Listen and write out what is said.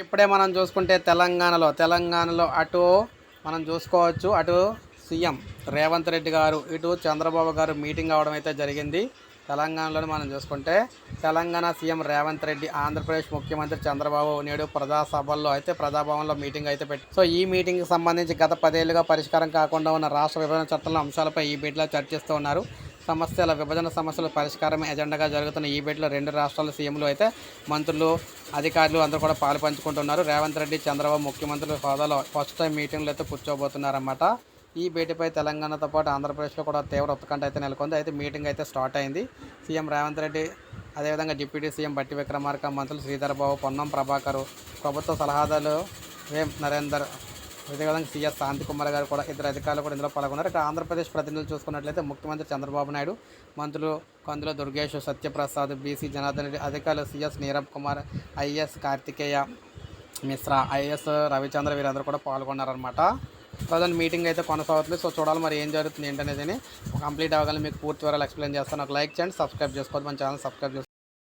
ఇప్పుడే మనం చూసుకుంటే తెలంగాణలో తెలంగాణలో అటు మనం చూసుకోవచ్చు అటు సీఎం రేవంత్ రెడ్డి గారు ఇటు చంద్రబాబు గారు మీటింగ్ అవడం అయితే జరిగింది. తెలంగాణలో మనం చూసుకుంటే తెలంగాణ సీఎం రేవంత్ రెడ్డి ఆంధ్రప్రదేశ్ ముఖ్యమంత్రి చంద్రబాబు నేడు ప్రజాసభల్లో అయితే ప్రజాభవన్లో మీటింగ్ అయితే పెట్టి సో ఈ మీటింగ్కి సంబంధించి గత పదేళ్ళుగా పరిష్కారం కాకుండా ఉన్న రాష్ట్ర విభజన చట్టంలో అంశాలపై ఈ మీటింగ్లో చర్చిస్తూ ఉన్నారు. సమస్యల విభజన సమస్యల పరిష్కారం ఎజెండాగా జరుగుతున్న ఈ భేటీలో రెండు రాష్ట్రాల సీఎంలు అయితే మంత్రులు అధికారులు అందరూ కూడా పాలు పంచుకుంటున్నారు. రేవంత్ రెడ్డి చంద్రబాబు ముఖ్యమంత్రుల హోదాలో ఫస్ట్ టైం మీటింగ్లు అయితే కూర్చోబోతున్నారన్నమాట. ఈ భేటీపై తెలంగాణతో పాటు ఆంధ్రప్రదేశ్లో కూడా తీవ్ర ఉత్కంఠ అయితే నెలకొంది. అయితే మీటింగ్ అయితే స్టార్ట్ అయింది. సీఎం రేవంత్ రెడ్డి అదేవిధంగా డిప్యూటీ సీఎం బట్టి విక్రమార్క మంత్రులు శ్రీధర్ బాబు పొన్నం ప్రభాకర్ ప్రభుత్వ సలహాదారులు వేం నరేందర్ అదేవిధంగా సీఎస్ శాంతి కుమార్ గారు కూడా ఇద్దరు అధికారులు కూడా ఇందులో పాల్గొన్నారు. ఇక్కడ ఆంధ్రప్రదేశ్ ప్రతినిధులు చూసుకున్నట్లయితే ముఖ్యమంత్రి చంద్రబాబు నాయుడు మంత్రులు కందుల దుర్గేష్ సత్యప్రసాద్ బీసీ జనార్దన్ రెడ్డి అధికారులు CS Neerabh Kumar IAS Karthikeya Mishra IAS Ravichandra వీరందరూ కూడా పాల్గొన్నారనమాట ప్రజెంట్ మీటింగ్ అయితే కొనసాగుతుంది. సో చూడాలి మరి ఏం జరుగుతుంది ఏంటనేది కంప్లీట్ అవ్వగానే మీకు పూర్తి వివరాలు ఎక్స్ప్లెయిన్ చేస్తాను. ఒక లైక్ చేయండి సబ్స్క్రైబ్ చేసుకోవద్దు. మన ఛానల్ సబ్స్క్రైబ్ చేసుకోండి